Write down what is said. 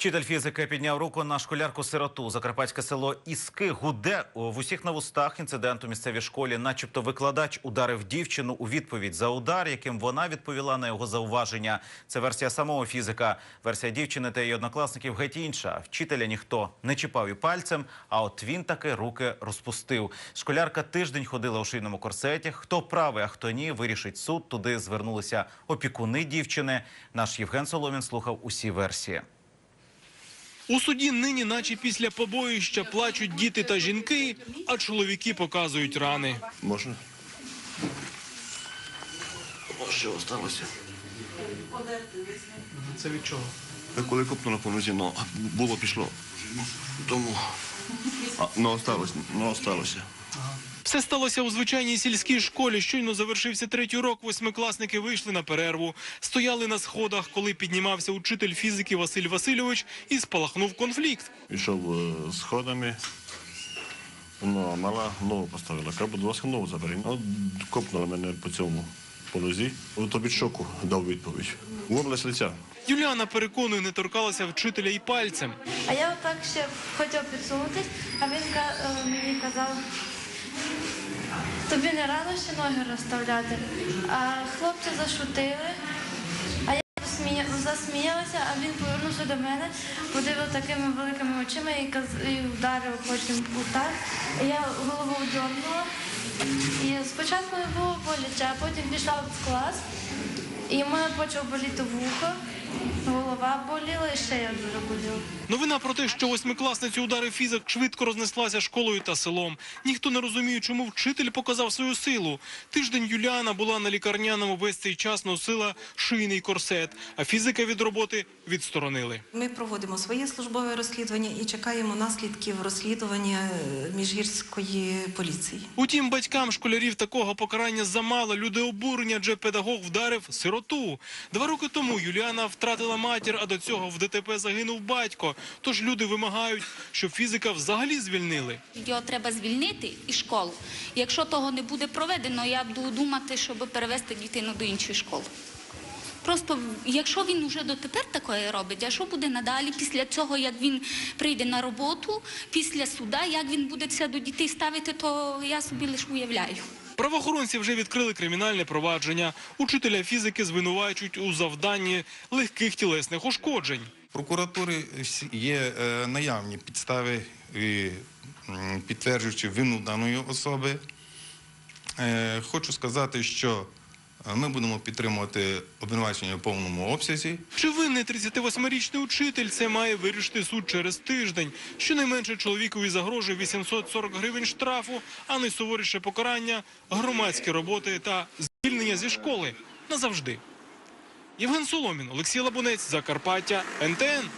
Вчитель фізики підняв руку на школярку сироту. Закарпатське село Іски гуде в усіх на вустах. Інцидент у місцевій школі, начебто, викладач ударив дівчину у відповідь за удар, яким вона відповіла на його зауваження. Це версія самого фізика. Версія дівчини та її однокласників геть інша. Вчителя ніхто не чіпав і пальцем. А от він таки руки розпустив. Школярка тиждень ходила у шийному корсеті. Хто правий, а хто ні, вирішить суд. Туди звернулися опікуни дівчини. Наш Євген Соломін слухав усі версії. У суді нині, наче після побоїща, плачуть діти та жінки, а чоловіки показують рани. Можна? Що осталося? Це від чого? Я коли копнула по нозі, ну, було пішло. Тому. А, ну, осталось, ну, осталося. Все сталося у звичайній сільській школі. Щойно завершився третій урок. Восьмикласники вийшли на перерву. Стояли на сходах, коли піднімався учитель фізики Василь Васильович і спалахнув конфлікт. Йшов е, сходами. Ну, а мала ногу поставила. Кажу, будь ласка, ногу забери. Ну, копнула мене по цьому по нозі. От від шоку дав відповідь. Горло з лиця. Юліана переконує, не торкалася вчителя і пальцем. А я отак ще хотів підсунутись, а він е, мені казав, тобі не рано ще ноги розставляти. А хлопці зашутили, а я засміялася, а він повернувся до мене, подивив такими великими очима і, вдарив потім так. Я голову дьорнула. І спочатку було боляче, а потім пішла в клас, і в мене почав боліти вухо, голова боліла і шея дуже боліла. Новина про те, що восьмикласницю ударив фізик, швидко рознеслася школою та селом. Ніхто не розуміє, чому вчитель показав свою силу. Тиждень Юліана була на лікарняному весь цей час носила шийний корсет, а фізика від роботи відсторонили. Ми проводимо своє службове розслідування і чекаємо наслідків розслідування е, міжгірської поліції. Утім, батькам школярів такого покарання замало. Люди обурені, адже педагог вдарив сироту. Два роки тому Юліана втратила матір, а до цього в ДТП загинув батько. Тож люди вимагають, щоб фізика взагалі звільнили. Його треба звільнити і школу. Якщо того не буде проведено, я буду думати, щоб перевести дитину до іншої школи. Просто якщо він вже дотепер такое робить, а що буде надалі після цього, як він прийде на роботу, після суда, як він буде це до дітей ставити, то я собі лише уявляю. Правоохоронці вже відкрили кримінальне провадження. Учителя фізики звинувачують у завданні легких тілесних ушкоджень. Прокуратури є е, наявні підстави, підтверджуючи вину даної особи. Е, Хочу сказати, що ми будемо підтримувати обвинувачення в повному обсязі. Чи винний 38-річний учитель це має вирішити суд через тиждень? Щонайменше чоловікові загрожує 840 гривень штрафу, а найсуворіше покарання громадські роботи та звільнення зі школи назавжди. Євген Соломін, Олексій Лабунець, Закарпаття, НТН.